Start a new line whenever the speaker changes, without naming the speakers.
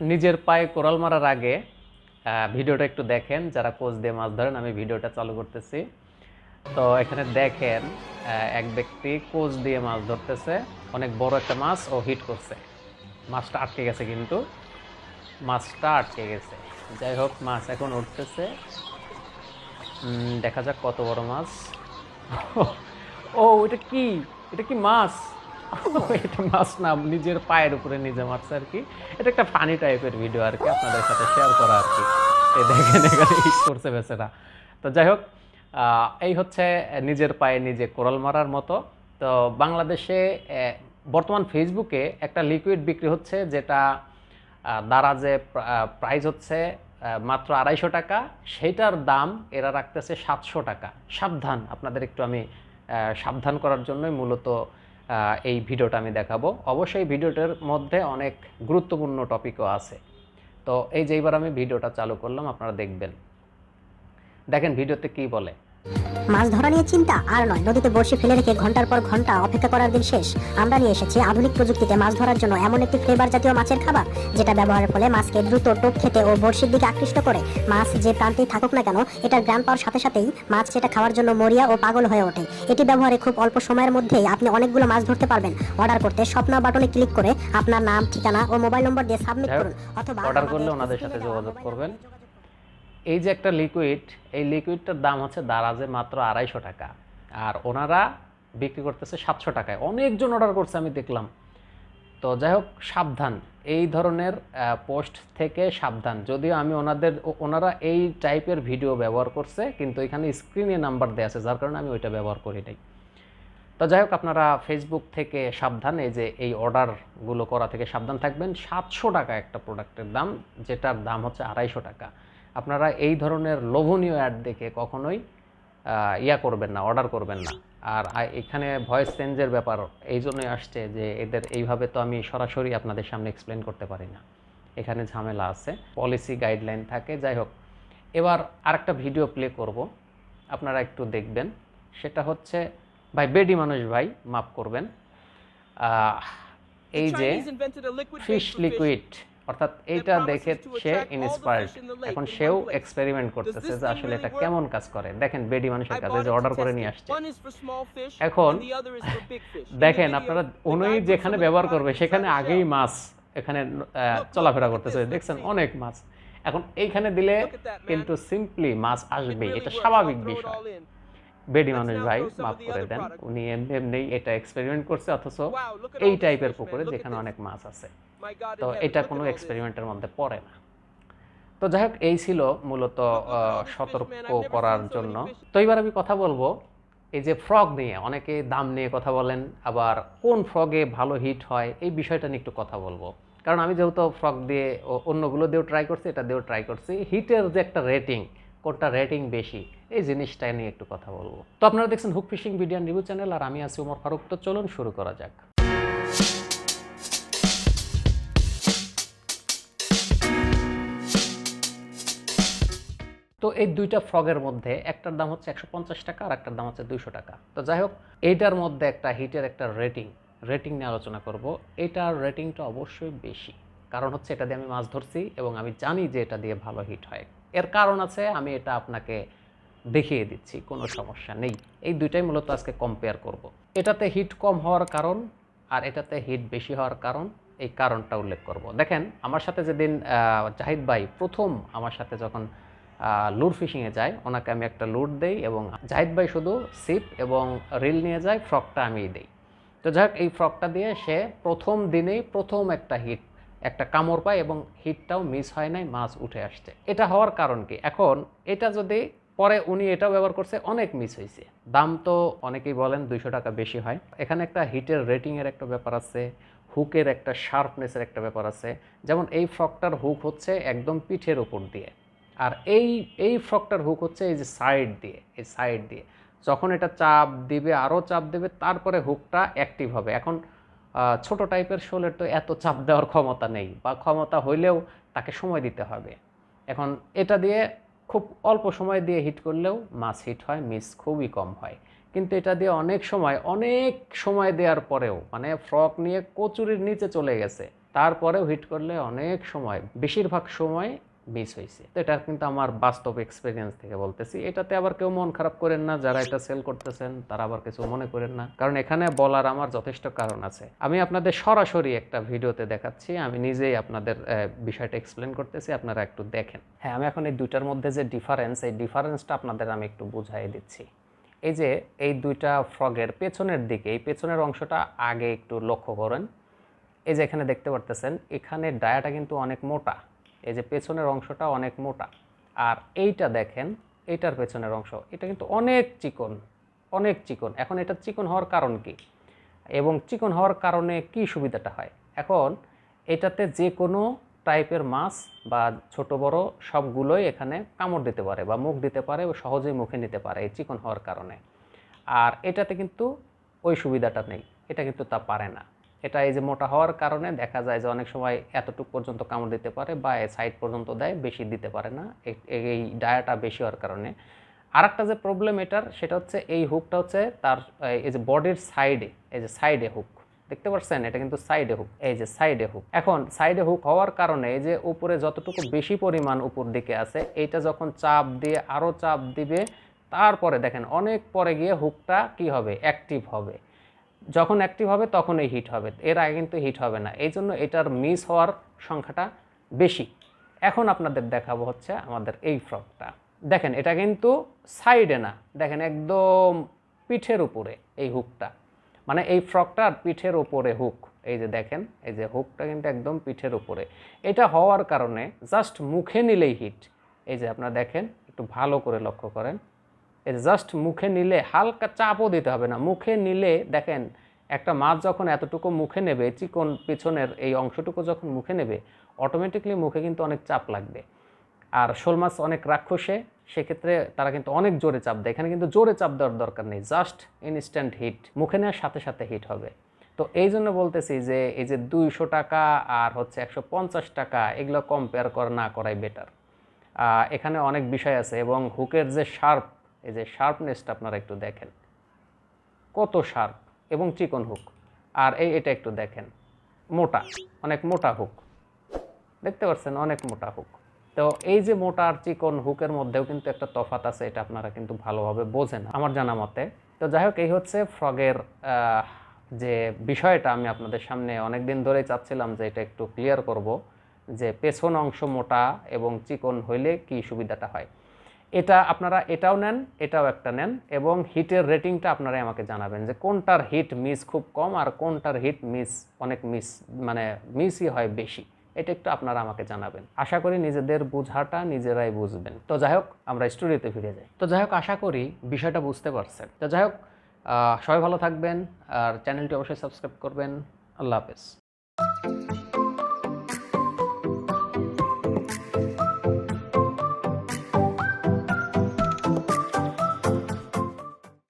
নিজের পায়ে কোরাল মারার আগে ভিডিওটা একটু দেখেন, যারা কোচ দিয়ে মাছ ধরেন, আমি ভিডিওটা চালু করতেছি। তো এখানে দেখেন এক ব্যক্তি কোচ দিয়ে মাছ ধরতেছে, অনেক বড় একটা মাছ, ও হিট করছে। মাছটা আটকে গেছে কিন্তু, মাছটা আটকে গেছে। যাই হোক, মাছ এখন উঠতেছে। দেখা যাক কত বড় মাছ। ও, এটা কি? এটা কি মাছ? এটা মাছ না, নিজের পায়ের উপরে নিজে মারছে আর কি। এটা একটা ফানি টাইপের ভিডিও আর কি, আপনাদের সাথে শেয়ার করা আর কি। এই দেখেন, এখানে করছে বেচারা। তো যাই হোক এই হচ্ছে নিজের পায়ে নিজে কোরাল মারার মতো। তো বাংলাদেশে বর্তমান ফেসবুকে একটা লিকুইড বিক্রি হচ্ছে যেটা দ্বারা যে প্রাইস হচ্ছে মাত্র আড়াইশো টাকা, সেইটার দাম এরা রাখতেছে সাতশো টাকা। সাবধান, আপনাদের একটু আমি সাবধান করার জন্যই মূলত এই ভিডিওটা আমি দেখাবো। অবশ্যই ভিডিওটার মধ্যে অনেক গুরুত্বপূর্ণ টপিকও আছে। তো এই যে এবার আমি ভিডিওটা চালু করলাম, আপনারা দেখবেন। দেখেন, ভিডিওতে কি বলে?
মাছ ধরা নিয়ে চিন্তা? আর নয় নদীতে বড়শি ফেলে রেখে ঘণ্টার পর ঘণ্টা অপেক্ষা করার দিন শেষ। আমরা নিয়ে এসেছি আধুনিক প্রযুক্তিতে মাছ ধরার জন্য এমন একটি ফ্লেভার জাতীয় মাছের খাবার যেটা ব্যবহারের ফলে মাছকে দ্রুত টোপ খেতে ও বড়শির দিকে আকৃষ্ট করে। মাছ যে প্রান্তেই থাকুক না কেন এটার গ্রাম পাওয়ার সাথে সাথেই মাছ সেটা খাওয়ার জন্য মরিয়া ও পাগল হয়ে ওঠে। এটি ব্যবহারে খুব অল্প সময়ের মধ্যেই আপনি অনেকগুলো মাছ ধরতে পারবেন। অর্ডার করতে স্বপ্ন বাটনে ক্লিক করে আপনার নাম ঠিকানা ও মোবাইল নম্বর দিয়ে সাবমিট করুন। অথবা
অর্ডার করলে ওনাদের সাথে যোগাযোগ করবেন। এই যে একটা লিকুইড এই লিকুইডটার দাম হচ্ছে দারাজে মাত্র আড়াইশো টাকা। আর ওনারা বিক্রি করতেছে সাতশো টাকায়। অনেকজন অর্ডার করছে, আমি দেখলাম। তো যাই হোক, সাবধান। এই ধরনের পোস্ট থেকে সাবধান। যদিও আমি ওনাদের ওনারা এই টাইপের ভিডিও ব্যবহার করছে, কিন্তু এখানে স্ক্রিনে নাম্বার দেওয়া আছে, যার কারণে আমি ওইটা ব্যবহার করি নাই। তো যাই হোক, আপনারা ফেসবুক থেকে সাবধান। এই যে এই অর্ডারগুলো করা থেকে সাবধান থাকবেন। সাতশো টাকা একটা প্রোডাক্টের দাম, যেটার দাম হচ্ছে আড়াইশো টাকা। আপনারা এই ধরনের লোভনীয় অ্যাড দেখে কখনোই ইয়া করবেন না অর্ডার করবেন না। আর এখানে ভয়েস চেঞ্জের ব্যাপার এই জন্যই আসছে যে এদের এইভাবে তো আমি সরাসরি আপনাদের সামনে এক্সপ্লেন করতে পারি না। এখানে ঝামেলা আছে পলিসি গাইডলাইন থাকে যাই হোক। এবার আরেকটা ভিডিও প্লে করব আপনারা একটু দেখবেন। সেটা হচ্ছে ভাই বেডি মানুষ ভাই মাফ করবেন। এই যে ফিশ লিকুইড অর্থাৎ এইটা দেখে সে ইন্সপায়ার্ড এখন সেও এক্সপেরিমেন্ট করতেছে যে আসলে এটা কেমন কাজ করে? দেখেন বেডি মানুষের কাছে যে অর্ডার করে নিয়ে আসছে। এখন দেখেন আপনারা উনি যেখানে ব্যবহার করবে সেখানে আগেই মাছ এখানে চলাফেরা করতেছে। দেখছেন অনেক মাছ। এখন এইখানে দিলে কিন্তু সিম্পলি মাছ আসবে এটা স্বাভাবিক বিষয়। বেডি মানুষ ভাই মাফ করে দেন। উনি এমনি এমনি এটা এক্সপেরিমেন্ট করছে অথচ এই টাইপের পুকুরে যেখানে অনেক মাছ আছে। তো এটা কোনো এক্সপেরিমেন্টের মধ্যে পড়ে না। তো যাই হোক এই ছিল মূলত সতর্ক করার জন্য। তো এবার আমি কথা বলব এই যে ফ্রগ নিয়ে। অনেকে দাম নিয়ে কথা বলেন আবার কোন ফ্রগে ভালো হিট হয় এই বিষয়টা নিয়ে একটু কথা বলব। কারণ আমি যেহেতু ফ্রগ দিয়ে অন্যগুলো দিয়েও ট্রাই করছি এটা দিয়েও ট্রাই করছি। হিটের যে একটা রেটিং কোনটা রেটিং বেশি। এই জিনিসটা নিয়ে একটু কথা বলব। তো আপনারা দেখছেন hook fishing video review channel আর আমি আছি উমর ফারুক। তো চলুন শুরু করা যাক। তো এই দুইটা ফ্রগের মধ্যে একটার দাম হচ্ছে একশো পঞ্চাশ টাকা, আর একটার দাম হচ্ছে দুইশো টাকা। তো যাই হোক, এইটার মধ্যে একটা হিটের একটা রেটিং রেটিং নিয়ে আলোচনা করব। এটার রেটিংটা অবশ্যই বেশি, কারণ হচ্ছে এটা দিয়ে আমি মাছ ধরছি এবং আমি জানি যে এটা দিয়ে ভালো হিট হয়। এর কারণ আছে, আমি এটা আপনাকে দেখিয়ে দিচ্ছি, কোনো সমস্যা নেই এই দুইটাই মূলত আজকে কম্পেয়ার করব। এটাতে হিট কম হওয়ার কারণ আর এটাতে হিট বেশি হওয়ার কারণ, এই কারণটা উল্লেখ করব। দেখেন, আমার সাথে যেদিন জাহিদ ভাই প্রথম আমার সাথে যখন লুর ফিশিংয়ে যায়, ওনাকে আমি একটা লুট দেই এবং জাহিদ ভাই শুধু সিপ এবং রিল নিয়ে যায় ফ্রকটা আমিই দেই তো যাই এই ফ্রকটা দিয়ে সে প্রথম দিনেই প্রথম একটা হিট একটা কামড় পায় এবং হিটটাও মিস হয় নাই, মাছ উঠে আসছে। এটা হওয়ার কারণ কি? এখন এটা যদি পরে উনি এটাও ব্যবহার করছে, অনেক মিস হয়েছে দাম তো অনেকেই বলেন দুইশো টাকা বেশি হয়। এখানে একটা হিটের রেটিংয়ের একটা ব্যাপার আছে, হুকের একটা শার্পনেসের একটা ব্যাপার আছে। যেমন এই ফ্রকটার হুক হচ্ছে একদম পিঠের ওপর দিয়ে। আর এই এই ফ্রকটার হুক হচ্ছে এই যে সাইড দিয়ে, এই সাইড দিয়ে। যখন এটা চাপ দিবে, আরও চাপ দেবে, তারপরে হুকটা অ্যাক্টিভ হবে। এখন ছোট টাইপের শোলের তো এত চাপ দেওয়ার ক্ষমতা নেই বা ক্ষমতা হইলেও তাকে সময় দিতে হবে। এখন এটা দিয়ে খুব অল্প সময় দিয়ে হিট করলেও মাছ হিট হয়, মিস খুবই কম হয়। কিন্তু এটা দিয়ে অনেক সময় অনেক সময় দেওয়ার পরেও মানে ফ্রক নিয়ে কচুরির নিচে চলে গেছে, তারপরেও হিট করলে অনেক সময়, বেশিরভাগ সময় মিস হয়েছে তো এটা কিন্তু আমার বাস্তব এক্সপিরিয়েন্স থেকে বলতেছি। এটাতে আবার কেউ মন খারাপ করেন না, যারা এটা সেল করতেছেন, তারা আবার কিছু মনে করেন না। কারণ এখানে বলার আমার যথেষ্ট কারণ আছে। আমি আপনাদের সরাসরি একটা ভিডিওতে দেখাচ্ছি। আমি নিজেই আপনাদের বিষয়টা এক্সপ্লেন করতেছি। আপনারা একটু দেখেন। হ্যাঁ আমি এখন এই দুইটার মধ্যে যে ডিফারেন্স এই ডিফারেন্সটা আপনাদের আমি একটু বুঝাই দিচ্ছি। এই যে, এই দুইটা ফ্রগের পেছনের দিকে, এই পেছনের অংশটা আগে একটু লক্ষ্য করেন। এই যে এখানে দেখতে পারতেছেন, এখানে ডায়াটা কিন্তু অনেক মোটা। এই যে পেছনের অংশটা অনেক মোটা। আর এইটা দেখেন, এইটার পেছনের অংশ, এটা কিন্তু অনেক চিকন অনেক চিকন। এখন এটা চিকন হওয়ার কারণ কি? এবং চিকন হওয়ার কারণে কি সুবিধাটা হয়? এখন এটাতে যে কোনো টাইপের মাছ বা ছোট, বড় সবগুলোই এখানে কামড় দিতে পারে বা মুখ দিতে পারে ও সহজেই মুখে নিতে পারে এই চিকন হওয়ার কারণে। আর এটাতে কিন্তু ওই সুবিধাটা নেই, এটা কিন্তু তা পারে না। এটা এই যে মোটা হওয়ার কারণে দেখা যায় যে অনেক সময় এতটুকু পর্যন্ত কামড় দিতে পারে বা সাইড পর্যন্ত দেয়, বেশি দিতে পারে না। এই- ডায়াটা বেশি হওয়ার কারণে। আরেকটা যে প্রবলেম এটার, সেটা হচ্ছে এই হুকটা হচ্ছে তার এই যে বডির সাইডে এই যে সাইডে হুক দেখতে পাচ্ছেন? এটা কিন্তু সাইডে হুক এই যে সাইডে হুক এখন সাইডে হুক হওয়ার কারণে এই যে উপরে যতটুকু বেশি পরিমাণ উপর দিকে আছে, এইটা যখন চাপ দিয়ে আরও চাপ দিবে, তারপরে দেখেন অনেক পরে গিয়ে হুকটা কি হবে? অ্যাক্টিভ হবে। যখন অ্যাক্টিভ হবে তখন এই হিট হবে। এর আগে কিন্তু হিট হবে না। এই জন্য এটার মিস হওয়ার সংখ্যাটা বেশি। এখন আপনাদের দেখাবো হচ্ছে আমাদের এই ফ্রকটা দেখেন, এটা কিন্তু সাইডে না। দেখেন, একদম পিঠের উপরে এই হুকটা মানে এই ফ্রকটার পিঠের উপরে হুক এই যে দেখেন, এই যে হুকটা কিন্তু একদম পিঠের উপরে। এটা হওয়ার কারণে জাস্ট মুখে নিলেই হিট এই যে আপনারা দেখেন, একটু ভালো করে লক্ষ্য করেন। জাস্ট মুখে নিলে হালকা চাপও দিতে হবে না। মুখে নিলে দেখেন, একটা মাছ যখন এতটুকু মুখে নেবে, চিকন পিছনের এই অংশটুকু যখন মুখে নেবে অটোমেটিকলি মুখে কিন্তু অনেক চাপ লাগবে। আর শোল মাছ অনেক রাক্ষসে, সেক্ষেত্রে তারা কিন্তু অনেক জোরে চাপ দেয়। এখানে কিন্তু জোরে চাপ দেওয়ার দরকার নেই জাস্ট ইনস্ট্যান্ট হিট মুখে নেওয়ার সাথে সাথে হিট হবে। তো এই জন্য বলতেছি যে, এই যে দুইশো টাকা আর হচ্ছে একশো পঞ্চাশ টাকা, এগুলো কম্পেয়ার করা, না করাই বেটার এখানে অনেক বিষয় আছে এবং হুকের যে শার্প এই যে শার্পনেসটা আপনারা একটু দেখেন। কত শার্প এবং চিকন হুক আর এই, এটা একটু দেখেন। মোটা, অনেক মোটা হুক দেখতে পাচ্ছেন? অনেক মোটা হুক তো এই যে মোটা আর চিকন হুকের মধ্যেও কিন্তু একটা তফাত আছে, এটা আপনারা কিন্তু ভালোভাবে বোঝেন আমার জানা মতে। তো যাই হোক, এই হচ্ছে ফ্রগের যে বিষয়টা আমি আপনাদের সামনে অনেক দিন ধরেই চাচ্ছিলাম যে এটা একটু ক্লিয়ার করব যে পেছন অংশ মোটা এবং চিকন হইলে কি সুবিধাটা হয়। এটা আপনারা এটাও নেন, এটাও একটা নেন এবং হিটের রেটিংটা আপনারাই আমাকে জানাবেন যে কোনটার হিট মিস খুব কম আর কোনটার হিট মিস অনেক মিস মানে মিসই হয় বেশি। এটা একটু আপনারা আমাকে জানাবেন। আশা করি নিজেদের বোঝাটা নিজেরাই বুঝবেন। তো যাই হোক, আমরা স্টুডিওতে ফিরে যাই। তো যাই হোক, আশা করি বিষয়টা বুঝতে পারছেন। তো যাই হোক সবাই ভালো থাকবেন আর চ্যানেলটি অবশ্যই সাবস্ক্রাইব করবেন। আল্লাহ হাফেজ।